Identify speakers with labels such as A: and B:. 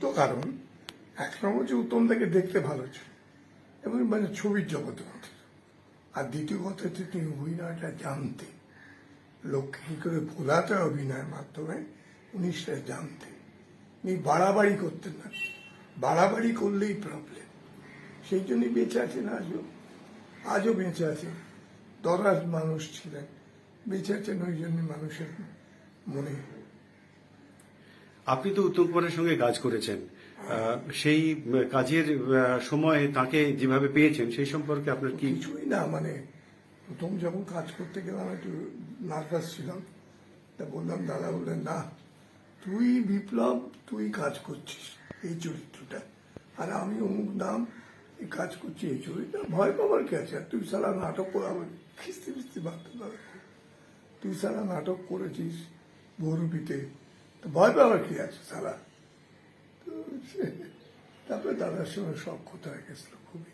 A: তো কারণ, এক নম্বর হচ্ছে উত্তম তাকে দেখতে ভালো ছিল এবং মানে ছবির জগতে আর দ্বিতীয় কথা হচ্ছে তিনি অভিনয়টা জানতেন। লোককে কী করে ভোলাতে অভিনয়ের মাধ্যমে, উনি সেটা জানতেন। উনি বাড়াবাড়ি করতেন না। বাড়াবাড়ি করলেই প্রবলেম সেই জন্যই বেঁচে আছেন আজও। আজও বেঁচে আছেন। দরাজ মানুষ ছিলেন। বেঁচে আছেন ওই জন্য মানুষের মনে
B: আপনি তো উত্তম কুমারের সঙ্গে কাজ করেছেন। সেই কাজের সময় তাকে যেভাবে পেয়েছেন, সেই সম্পর্কে আপনার কি
A: কিছুই না মানে প্রথম যখন কাজ করতে গেলাম, একটু নার্ভাস ছিলাম। তা বললাম, দাদা, বললেন, না, তুই বিপ্লব, তুই কাজ করছিস এই চরিত্রটা। আর আমি অমুক নাম কাজ করছি এই চরিত্র। ভয় পাবার কি আছে? তুই সারা নাটক করে আমার খিস্তি ফিস্তি পারে তুই সারা নাটক করেছিস বহুরূপীতে তো ভয় পাওয়ার কি আছে সারা তো সে- তারপরে দাদার সঙ্গে সব কথা হয়ে গেছিল খুবই।